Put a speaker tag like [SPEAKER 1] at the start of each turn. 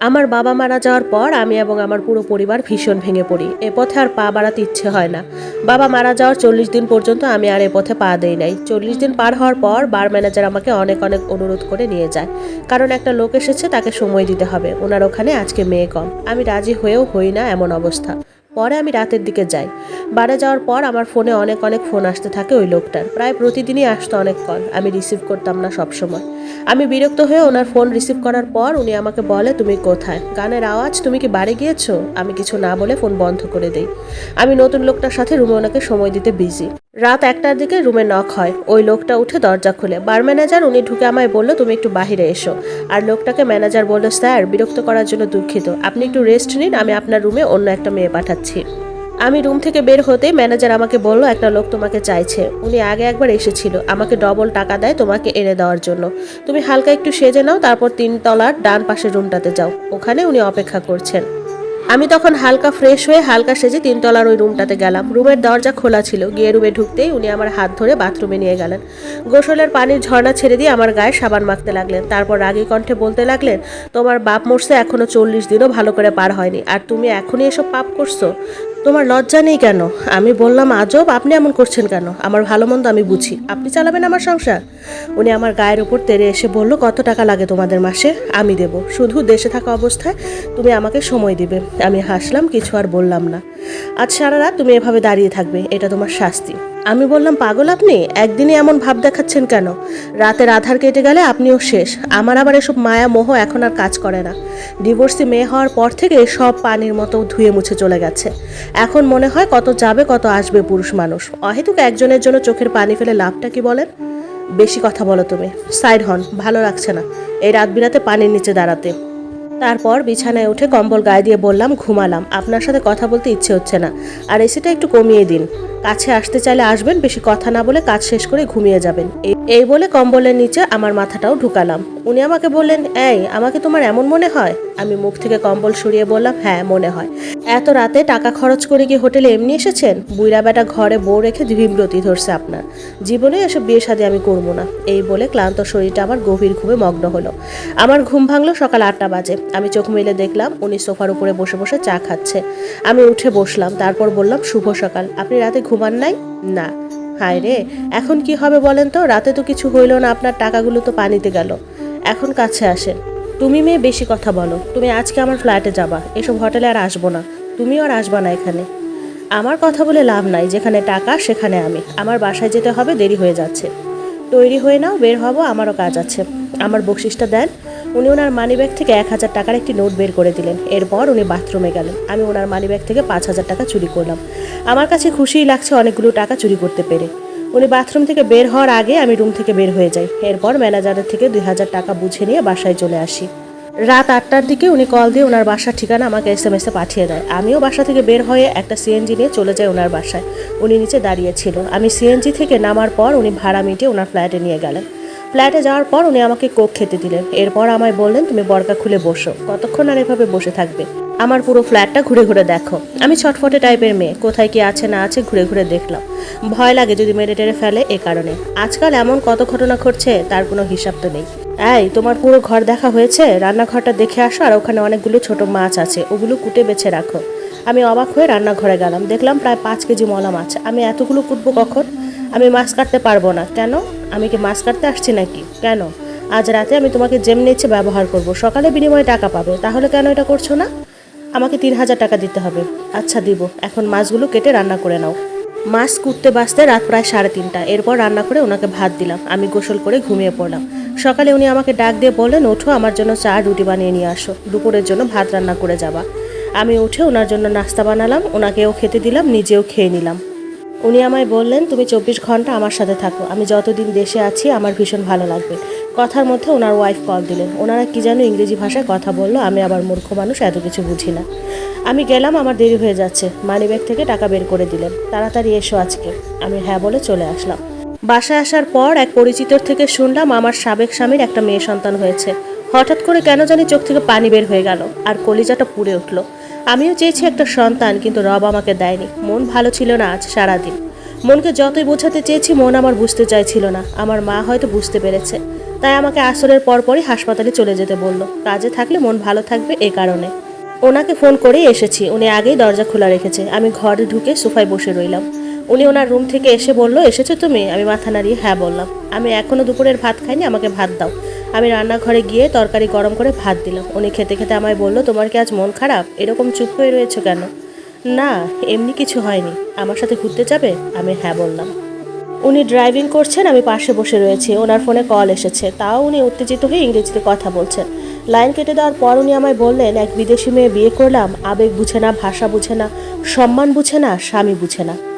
[SPEAKER 1] আমার বাবা মারা যাওয়ার পর আমি এবং আমার পুরো পরিবার ভীষণ ভেঙে পড়ি। এ পথে আর পা বাড়াতে ইচ্ছে হয় না। বাবা মারা যাওয়ার চল্লিশ দিন পর্যন্ত আমি আর এ পথে পা দেই নাই। চল্লিশ দিন পার হওয়ার পর বার ম্যানেজার আমাকে অনেক অনেক অনুরোধ করে নিয়ে যায়। কারণ একটা লোক এসেছে, তাকে সময় দিতে হবে। ওনার ওখানে আজকে মেয়ে কম। আমি রাজি হয়েও হই না এমন অবস্থা। পরে আমি রাতের দিকে যাই। বারে যাওয়ার পর আমার ফোনে অনেক অনেক ফোন আসতে থাকে ওই লোকটার। প্রায় প্রতিদিনই আসতো অনেক কল। আমি রিসিভ করতাম না সবসময়। আমি বিরক্ত হয়ে ওনার ফোন রিসিভ করার পর উনি আমাকে বলে, তুমি কোথায়? গানের আওয়াজ? তুমি কি বাড়ি গিয়েছো? আমি কিছু না বলে ফোন বন্ধ করে দেই। আমি নতুন লোকটার সাথে রুমে ওনাকে সময় দিতে বিজি রাত একটার দিকে রুমে নক হয়। ওই লোকটা উঠে দরজা খুলে। বার ম্যানেজার, উনি ঢুকে আমায় বলল, তুমি একটু বাইরে এসো। আর লোকটাকে ম্যানেজার বলল, স্যার, বিরক্ত করার জন্য দুঃখিত। আপনি একটু রেস্ট নিন, আমি আপনার রুমে অন্য একটা মেয়ে পাঠাচ্ছি। আমি রুম থেকে বের হতে ম্যানেজার আমাকে বলল, একটা লোক তোমাকে চাইছে। উনি আগে একবার এসেছিল। আমাকে ডবল টাকা দেয় তোমাকে এনে দেওয়ার জন্য। তুমি হালকা একটু সেজে নাও, তারপর তিন তলার ডান পাশের রুমটাতে যাও। ওখানে উনি অপেক্ষা করছেন। আমি তখন হালকা ফ্রেশ হয়ে হালকা সেজে তিনতলার ওই রুমটাতে গেলাম। রুমের দরজা খোলা ছিল। গিয়ে রুমে ঢুকতেই উনি আমার হাত ধরে বাথরুমে নিয়ে গেলেন। গোসলের পানির ঝর্ণা ছেড়ে দিয়ে আমার গায়ে সাবান মাখতে লাগলেন। তারপর রাগী কণ্ঠে বলতে লাগলেন, তোমার বাপ মরছে এখনও চল্লিশ দিনও ভালো করে পার হয়নি। আর তুমি এখনই এসব পাপ করছ? তোমার লজ্জা নেই কেন? আমি বললাম, আজব, আপনি এমন করছেন কেন? আমার ভালো মন্দ আমি বুঝি। আপনি চালাবেন আমার সংসার? উনি আমার গায়ের ওপর তেরে এসে বলল, কত টাকা লাগে তোমাদের মাসে? আমি দেব। শুধু দেশে থাকা অবস্থায় তুমি আমাকে সময় দিবে। আমি হাসলাম, কিছু আর বললাম না। আজ সারা রাত তুমি এভাবে দাঁড়িয়ে থাকবে, এটা তোমার শাস্তি। আমি বললাম, পাগল আপনি? একদিনই এমন ভাব দেখাচ্ছেন কেন? রাতের আধার কেটে গেলে আপনিও শেষ। আমার আবার এসব মায়া মোহ এখন আর কাজ করে না। ডিভোর্সি মেয়ে হওয়ার পর থেকে সব পানির মতো ধুয়ে মুছে চলে গেছে। এখন মনে হয় কত যাবে, কত আসবে পুরুষ মানুষ। অহেতুক একজনের জন্য চোখের পানি ফেলে লাভটা কি বলেন? বেশি কথা বলো তুমি। সাইড হন, ভালো লাগছে না। এই রাত বিরাতে পানির নিচে দাঁড়াতে। তারপর বিছানায় উঠে কম্বল গায়ে দিয়ে বললাম, ঘুমালাম। আপনার সাথে কথা বলতে ইচ্ছে হচ্ছে না। আর এসিটা একটু কমিয়ে দিন। কাছে আসতে চাইলে আসবেন, বেশি কথা না বলে কাজ শেষ করে ঘুমিয়ে যাবেন। এই- বলে কম্বলের নিচে আমার মাথাটাও ঢুকালাম। উনি আমাকে বললেন, এই, আমাকে তোমার এমন মনে হয়? আমি মুখ থেকে কম্বল সরিয়ে বললাম হ্যাঁ মনে হয়। এত রাতে টাকা খরচ করে কি হোটেলে এমনি এসেছেন? বুইরা বেটা ঘরে বউ রেখে বিব্রতি ধরছে আপনার। জীবনে এসব বিয়ে শাদী আমি করব না। এই বলে ক্লান্ত শরীরটা আমার গভীর ঘুমে মগ্ন হলো। আমার ঘুম ভাঙলো সকাল আটটা বাজে। আমি চোখ মেলে দেখলাম উনি সোফার উপরে বসে বসে চা খাচ্ছে। আমি উঠে বসলাম, তারপর বললাম, শুভ সকাল। আপনি রাতে ঘুমান নাই? না। হায় রে, এখন কি হবে বলেন তো? রাতে তো কিছু হইল না, আপনার টাকাগুলো তো পানিতে গেল। এখন কাছে আসেন। তুমি মেয়ে, বেশি কথা বলো। তুমি আজকে আমার ফ্ল্যাটে যাবা। এসব হোটেলে আর আসব না। তুমিও আর আসবা না এখানে। আমার কথা বলে লাভ নাই, যেখানে টাকা সেখানে আমি। আমার বাসায় যেতে হবে, দেরি হয়ে যাচ্ছে। তৈরি হয়ে নাও, বের হব, আমারও কাজ আছে। আমার বকশিসটা দেন, উনি ওনার মানিব্যাগ থেকে এক হাজার টাকার একটি নোট বের করে দিলেন। এরপর উনি বাথরুমে গেলেন। আমি ওনার মানিব্যাগ থেকে পাঁচ হাজার টাকা চুরি করলাম। আমার কাছে খুশিই লাগছে অনেকগুলো টাকা চুরি করতে পেরে। উনি বাথরুম থেকে বের হওয়ার আগে আমি রুম থেকে বের হয়ে যাই। এরপর ম্যানেজারের থেকে দুই হাজার টাকা বুঝে নিয়ে বাসায় চলে আসি। রাত আটটার দিকে উনি কল দিয়ে ওনার বাসার ঠিকানা আমাকে এস এম এসে পাঠিয়ে দেয়। আমিও বাসা থেকে বের হয়ে একটা সিএনজি নিয়ে চলে যাই ওনার বাসায়। উনি নিচে দাঁড়িয়েছিল আমি সিএনজি থেকে নামার পর উনি ভাড়া মিটিয়ে ওনার ফ্ল্যাটে নিয়ে গেলেন। ফ্ল্যাটে যাওয়ার পর উনি আমাকে কোক খেতে দিলেন। এরপর আমায় বললেন, তুমি বরকা খুলে বসো। কতক্ষণ আর এভাবে বসে থাকবে? আমার পুরো ফ্ল্যাটটা ঘুরে ঘুরে দেখো। আমি ছটফটে টাইপের মেয়ে। কোথায় কি আছে না আছে ঘুরে ঘুরে দেখলাম। ভয় লাগে যদি মেরে টেরে ফেলে এ কারণে। আজকাল এমন কত ঘটনা ঘটছে, তার কোনো হিসাব তো নেই। এই, তোমার পুরো ঘর দেখা হয়েছে? রান্নাঘরটা দেখে আসো, আর ওখানে অনেকগুলো ছোট মাছ আছে। ওগুলো কুটে বেছে রাখো। আমি অবাক হয়ে রান্নাঘরে গেলাম। দেখলাম প্রায় পাঁচ কেজি মলা মাছ। আমি এতগুলো কুটবো কখন? আমি মাছ কাটতে পারব না। কেন? আমি কি মাছ কাটতে আসছি নাকি? কেন? আজ রাতে আমি তোমাকে যেমনি ইচ্ছে ব্যবহার করব, সকালে বিনিময়ে টাকা পাবে, তাহলে কেন এটা করছ না? আমাকে তিন হাজার টাকা দিতে হবে। আচ্ছা দিব। এখন মাছগুলো কেটে রান্না করে নাও। মাছ কুটতে বাঁচতে রাত প্রায় সাড়ে তিনটা। এরপর রান্না করে ওনাকে ভাত দিলাম। আমি গোসল করে ঘুমিয়ে পড়লাম। সকালে উনি আমাকে ডাক দিয়ে বললেন, ওঠো, আমার জন্য চা, রুটি বানিয়ে নিয়ে আসো। দুপুরের জন্য ভাত রান্না করে যাবা। আমি উঠে ওনার জন্য নাস্তা বানালাম। ওনাকেও খেতে দিলাম, নিজেও খেয়ে নিলাম। উনি আমায় বললেন, তুমি চব্বিশ ঘণ্টা আমার সাথে থাকো। আমি যতদিন দেশে আছি, আমার ভীষণ ভালো লাগবে। কথার মধ্যে ওনার ওয়াইফ কল দিলেন। ওনারা কি যেন ইংরেজি ভাষায় কথা বলল, আমি আবার মূর্খ মানুষ, এত কিছু বুঝি না। আমি গেলাম, আমার দেরি হয়ে যাচ্ছে। মানিব্যাগ থেকে টাকা বের করে দিলেন। তাড়াতাড়ি এসো আজকে। আমি হ্যাঁ বলে চলে আসলাম। বাসায় আসার পর এক পরিচিতর থেকে শুনলাম, আমার সাবেক স্বামীর একটা মেয়ে সন্তান হয়েছে। হঠাৎ করে কেন জানি চোখ থেকে পানি বের হয়ে গেল, আর কলিজাটা পুড়ে উঠল। আমিও চেয়েছি একটা সন্তান, কিন্তু রব আমাকে দেয়নি। মন ভালো ছিল না আজ, সারাদিন। মনকে যতই বোঝাতে চেয়েছি, মন আমার বুঝতে চাইছিল না। আমার মা হয়তো বুঝতে পেরেছে। তাই আমাকে আসরের পরপরই হাসপাতালে চলে যেতে বলল। কাজে থাকলে মন ভালো থাকবে এ কারণে। ওনাকে ফোন করেই এসেছি। উনি আগেই দরজা খোলা রেখেছে। আমি ঘরে ঢুকে সোফায় বসে রইলাম। উনি ওনার রুম থেকে এসে বলল, এসেছ তুমি? আমি মাথা নাড়িয়ে হ্যাঁ বললাম। আমি এখনও দুপুরের ভাত খাইনি, আমাকে ভাত দাও। আমি রান্নাঘরে গিয়ে তরকারি গরম করে ভাত দিলাম। উনি খেতে খেতে আমায় বলল, তোমার কি আজ মন খারাপ? এরকম চুপ হয়ে রয়েছো কেন? না, এমনি কিছু হয়নি। আমার সাথে ঘুরতে যাবে? আমি হ্যাঁ বললাম। উনি ড্রাইভিং করছেন, আমি পাশে বসে রয়েছি। ওনার ফোনে কল এসেছে। তাও উনি উত্তেজিত হয়ে ইংরেজিতে কথা বলছেন। লাইন কেটে দেওয়ার পর উনি আমায় বললেন, এক বিদেশি মেয়ে বিয়ে করলাম। আবেগ বুঝে না, ভাষা বুঝে না, সম্মান বুঝে না, স্বামী বুঝে না।